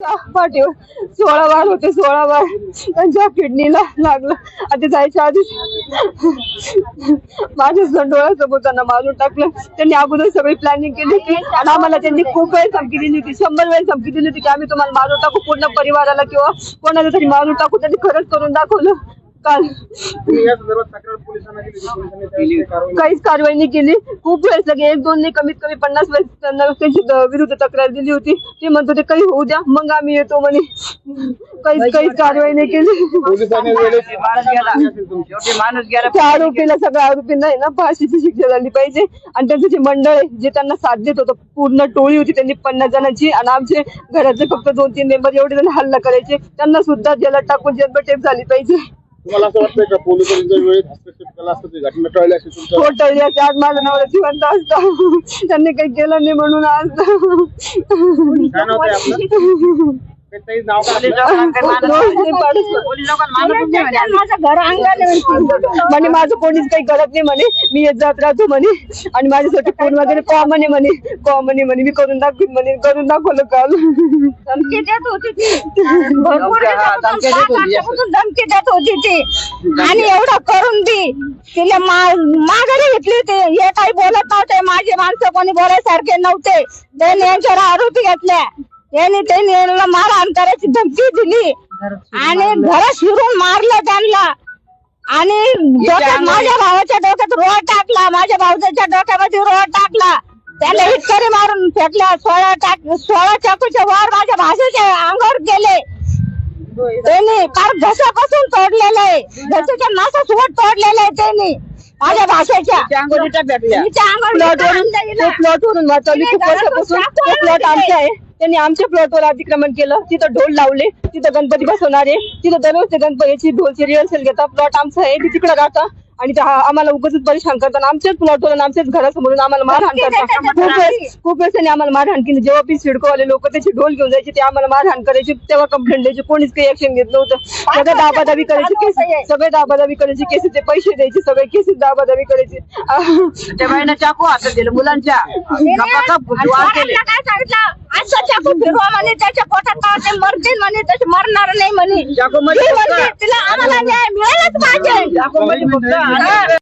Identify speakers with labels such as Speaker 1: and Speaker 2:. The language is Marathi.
Speaker 1: पाठीवर सोळा बार होते सोळा बार त्यांच्या किडनीला लागलं आता जायच्या आधीच माझ्या डोळ्यासमोर त्यांना मारून टाकलं. त्यांनी अगोदर सगळी प्लॅनिंग केली होती. आणि आम्हाला त्यांनी खूप वेळ धमकी दिली होती शंभर वेळ धमकी दिली होती की आम्ही तुम्हाला मारून टाकू पूर्ण परिवाराला किंवा कोणाला तरी मारून टाकू त्यांनी खरंच करून दाखवलं. काल
Speaker 2: तुम्ही या संदर्भात तक्रार पोलिसांना दिली होती. पोलिसांनी त्यावेळेस काही कारवाई
Speaker 1: काहीच कारवाई नाही केली. खूप वेळेस लगे एक दोन नाही कमीत कमी पन्नास वेळेस त्यांना त्यांची द- विरुद्ध तक्रार दिली होती. ते म्हणत होते काही होऊ द्या मग आम्ही येतो म्हणे. काहीच काहीच कारवाई नाही केली.
Speaker 2: पोलिसांनी वेळेस
Speaker 3: माणूस गेला. शेवटी माणूस गेला.
Speaker 1: त्या आरोपीला सगळ्या आरोपींना आहे ना फाशीची शिक्षा झाली पाहिजे. आणि त्यांचं जे मंडळ आहे जे त्यांना साथ देत होतं पूर्ण टोळी होती त्यांनी पन्नास जणांची. आणि आमचे घरातले फक्त दोन तीन मेंबर एवढे जण हल्ला करायचे. त्यांना सुद्धा जेलात टाकून जन्मठेप झाली पाहिजे.
Speaker 2: तुम्हाला असं वाटतंय का पोलिसांनी जर वेळेत हस्तक्षेप केला असता ती घटना टळली तुमच्या
Speaker 1: होटल याच्या आज माझा नवरा जिवंत असता. त्यांनी काही केलं नाही म्हणून आज.
Speaker 2: काय आपलं?
Speaker 1: माझं घर म्हणे माझं कोणीच काही करत नाही म्हणे. मी येत जात राहतो म्हणे. आणि माझ्यासाठी फोन वगैरे कॉमन आहे म्हणे. कॉमन आहे म्हणे. मी करून दाखवीन म्हणे. करून दाखवलं काल.
Speaker 4: धमकी देत होती ती. भरपूर धमकी देत होती ती. आणि एवढं करून दी तिला माघारी घेतली होती. हे काही बोलत नव्हते. माझे माणसं कोणी बोलायसारखे नव्हते. त्यांनी यांच्यावर आरोपी घेतल्या यांनी त्यांनी यांना मारहाण करायची धमकी दिली. आणि घरात शिरून मारलं त्यांना. आणि डोक्यात माझ्या भावाच्या डोक्यात रोड टाकला. माझ्या भाऊच्या डोक्यामध्ये रोड टाकला. त्याला इतकरी मारून फेकल्या सोळा टाक सोळा चाकूच्या वर माझ्या भाषेच्या अंगावर गेले. त्यांनी फार घशापासून तोडलेलं. आहे घशाच्या नासा सोट तोडलेलं आहे त्यांनी. माझ्या भाषेच्या अंगावर?
Speaker 1: प्लॉट वरून. प्लॉट आमचे आहे. त्यांनी आमच्या प्लॉटवर अतिक्रमण केलं. तिथं ढोल लावले. तिथं गणपती बसवणारे. तिथं दररोज ते गणपतीची ढोलची रिहर्सल घेतात. प्लॉट आमचा आहे. ती तिकडे राहतं. आणि आम्हाला उगाच परेशान करतात. आमच्याच प्लॉटवर आमच्याच घरासमोरून आम्हाला मारहाण करतात खूप वेळेस खूप वेळेस त्यांनी आम्हाला मारहाण केली जेव्हा पी सिडको वाले लोक त्याचे ढोल घेऊन जायचे ते आम्हाला मारहाण करायचे. तेव्हा कंप्लेंट द्यायचे. कोणीच काही ऍक्शन घेत नव्हतं. सगळे दाबादाबी करायचे. केस सगळे दाबादाबी करायचे. केसेसचे पैसे द्यायचे. सगळे केसेस दाबादाबी करायचे.
Speaker 3: त्या बाईनं चाकू हातात दिलं. मुलांच्या
Speaker 4: सांगितलं? असं चाकू फिरवा म्हणे त्याच्या पोटात का ते मरतील म्हणे तसे मरणार नाही म्हणे.
Speaker 3: चाकू मध्ये
Speaker 4: ती म्हणते, तिला आम्हाला न्याय मिळालाच पाहिजे.